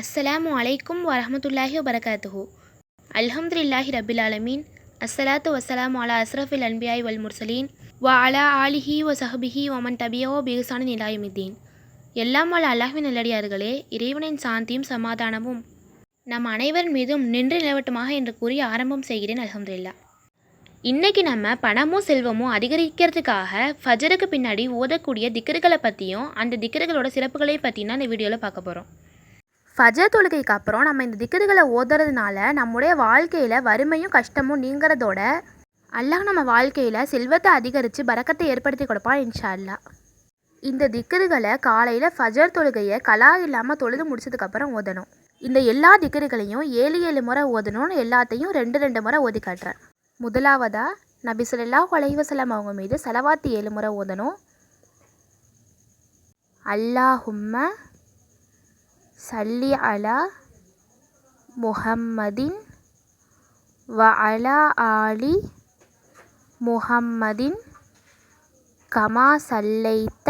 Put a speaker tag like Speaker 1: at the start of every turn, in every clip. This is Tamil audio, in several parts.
Speaker 1: அஸ்ஸலாமு அலைக்கும் வரஹமத்துல்லாஹி வபரகாத்துஹு. அல்ஹம்துலில்லாஹி ரபில் அலமீன் அஸ்ஸலாத்து வசலாம் அலா அஸ்ரஃபில் அன்பியாய் வல் முர்சலீன். வா அலா ஆலிஹி வ சஹபிஹி ஒமன் டபியோ பிஹசானி நிலாயுமித்தீன் எல்லாம் வல்ல அல்லாஹ்வின் நல்லடியார்களே இறைவனின் சாந்தியும் சமாதானமும் நம் அனைவர் மீதும் நின்று நிலவட்டுமாக என்று கூறி ஆரம்பம் செய்கிறேன் அல்ஹம்துலில்லா. இன்றைக்கி நம்ம பணமும் செல்வமும் அதிகரிக்கிறதுக்காக ஃபஜருக்கு பின்னாடி ஓதக்கூடிய திக்கர்களை பற்றியும் அந்த திக்கர்களோட சிறப்புகளை பற்றினா இந்த வீடியோவில் பார்க்க போகிறோம் ஃபஜர் தொழுகைக்கு அப்புறம் நம்ம இந்த திக்கர்களை ஓதுறதுனால நம்முடைய வாழ்க்கையில் வறுமையும் கஷ்டமும் நீங்கிறதோட அல்லாஹ் நம்ம வாழ்க்கையில் செல்வத்தை அதிகரித்து பறக்கத்தை ஏற்படுத்தி கொடுப்பான் இன்ஷா அல்லாஹ் இந்த திக்கர்களை காலையில் ஃபஜர் தொழுகையை கலா இல்லாமல் தொழுது முடிச்சதுக்கப்புறம் ஓதணும். இந்த எல்லா திக்கர்களையும் ஏழு ஏழு முறை ஓதணும்னு எல்லாத்தையும் ரெண்டு ரெண்டு முறை ஓதி காட்டுறேன். முதலாவதாக நபி சொல்லா அலைஹி அவங்க மீது செலவாத்து ஏழு முறை ஓதணும். அல்லாஹும்ம சல்லி அலா முஹம்மதின் வ அலா ஆலி முஹம்மதின் கமா சல்லைத்த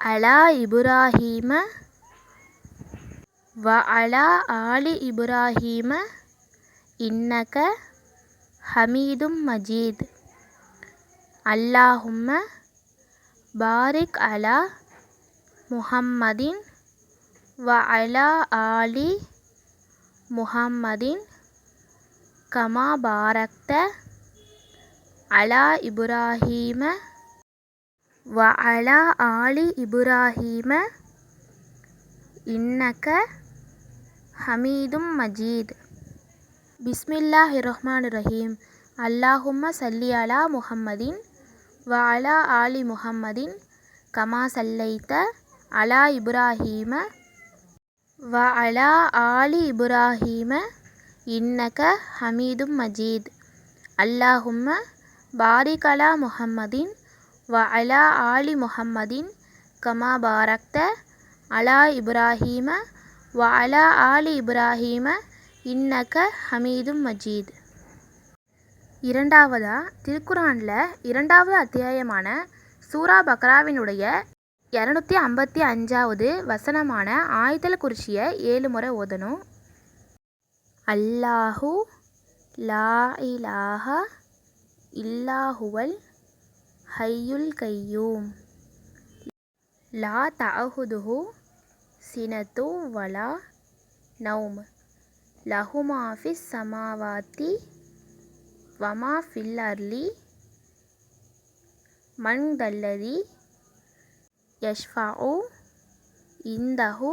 Speaker 1: அலா இப்ராஹீம வ அலா ஆலி இப்ராஹீம இன்னக ஹமீதும் மஜீத் அல்லாஹும்ம பாரிக் அலா முஹம்மதின் வ அலா ஆலி முஹம்மதின் கமா பாரக்த அலா இப்ராஹீம வ அலா ஆலி இப்ராஹீம இன்னக ஹமீதும் மஜீத். பிஸ்மில்லாஹி ரஹ்மான் ரஹீம். அல்லாஹும்ம சல்லி அலா முஹம்மதின் வ அலா ஆலி முஹம்மதின் கமா சல்லைத்த அலா இப்ராஹீம வ அலா ஆலி இப்ராஹீம இன்னக ஹமீதும் மஜீத். அல்லாஹும்ம பாரிக் அலா முஹம்மதின் வ அலா ஆலி முஹம்மதின் கமா பாரக்த அலா இப்ராஹீம வ அலா ஆலி இப்ராஹீம இன்னக ஹமீதும் மஜீத். இரண்டாவதா திருக்குரானில் இரண்டாவது அத்தியாயமான சூரா பக்ராவினுடைய இரநூத்தி ஐம்பத்தி அஞ்சாவது வசனமான ஆயுதல் குறிச்சியை ஏழு முறை ஓதணும். அல்லாஹு லா இலாஹ இல்லாஹுவல் ஹையுல் கையூம். லா தஹுதுஹு சினத்து வலா நௌம். லஹுமாஃபிஸ் சமாவாத்தி வமா ஃபில் அர்லி. தல்லதி யஷ்ஃபஉ இந்தஹு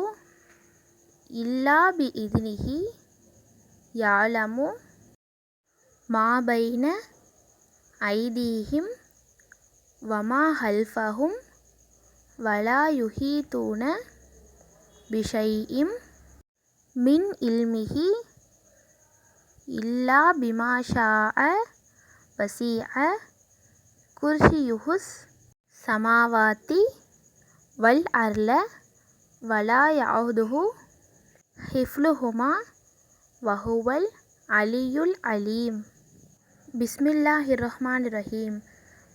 Speaker 1: இல்லா பி இத்னிஹி யாலமு மாபைன ஐதீஹிம் வமா ஹல்ஃபஹும் வலா யுஹீதூன பிஷைஇம் மின் இல்மிஹி இல்லா பிமாஷாஅ வசீஅ குர்ஷியுஹுஸ் சமாவாத்தி வல் அர்ல வலா யாதுஹு ஹிஃப்லுஹுமா வஹுவல் அலியுல் அலீம். பிஸ்மில்லாஹி ரஹ்மான் ரஹீம்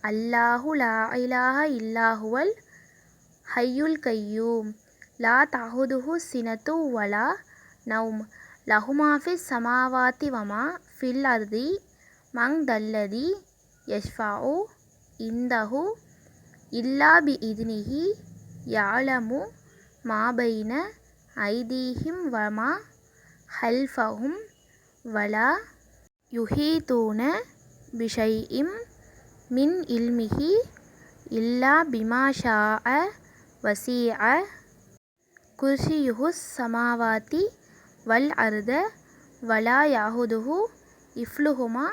Speaker 1: அல்லாஹு லா இலாஹ இல்லாஹுவல் ஹையுல் கையூம். லா தஹுதுஹு சினத்து வலா நவும் லஹுமாஃபி சமாவாத்தி வமா ஃபில் அர்தி மங் தல்லதி யஷ்ஃபாஉ இந்தஹு இல்லா பி இத்னிஹி யாழமு மாபைன ஐதீஹிம் வமா ஹல்ஃபஹும் வலா யுஹீதூன பிஷைஇம் மின் இல்மிஹி இல்லா பிமாஷாஅ வசீஅ குர்ஷியுஹுஸ் சமாவாத்தி வல் அர்த வலா யாஹுதுஹு இஃப்லுஹுமா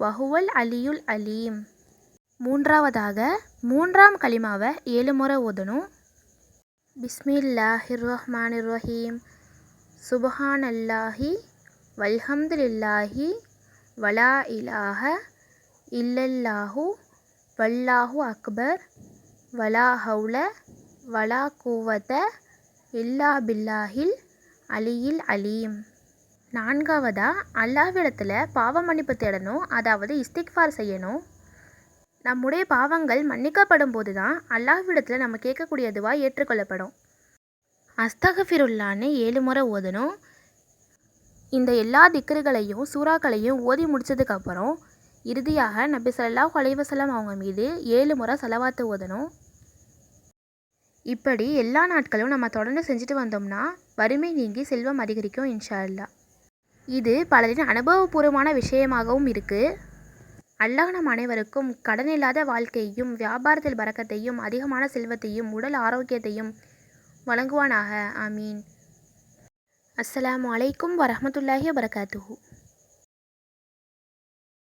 Speaker 1: வஹுவல் அலியுல் அலீம். மூன்றாவதாக மூன்றாம் கலிமாவை ஏழு முறை ஓதணும். பிஸ்மில்லாஹிர் ரஹ்மானிர் ரஹீம் சுபஹானல்லாஹி வல்ஹம்துலில்லாஹி வலா இலாஹ இல்லல்லாஹு வல்லாஹு அக்பர். வலா ஹவுல வலா கூவத்த இல்லா பில்லாஹில் அலியில் அலீம். நான்காவதா அல்லாஹ்விடத்தில் பாவ மன்னிப்பு தேடணும் அதாவது இஸ்திக்ஃபார் செய்யணும். நம்முடைய பாவங்கள் மன்னிக்கப்படும் போது தான் அல்லாஹ்விடத்தில் நம்ம கேட்கக்கூடிய துவா ஏற்றுக்கொள்ளப்படும். அஸ்தகஃபிருல்லான்னு ஏழு முறை ஓதணும். இந்த எல்லா திக்கர்களையும் சூறாக்களையும் ஓதி முடித்ததுக்கப்புறம் இறுதியாக நபி ஸல்லல்லாஹு அலைஹி அவங்க மீது ஏழு முறை செலவாத்து ஓதணும். இப்படி எல்லா நாட்களும் நம்ம தொடர்ந்து செஞ்சுட்டு வந்தோம்னா வறுமை நீங்கி செல்வம் அதிகரிக்கும் இன்ஷா அல்லாஹ். இது பலரின் அனுபவபூர்வமான விஷயமாகவும் இருக்குது அல்லாஹ் நம் அனைவருக்கும் கடன் இல்லாத வாழ்க்கையையும் வியாபாரத்தில் பறக்கத்தையும் அதிகமான செல்வத்தையும் உடல் ஆரோக்கியத்தையும் வழங்குவானாக. ஆமீன். அஸ்ஸலாமு அலைக்கும் வரமத்துல்லாஹி வபரகாத்துஹு.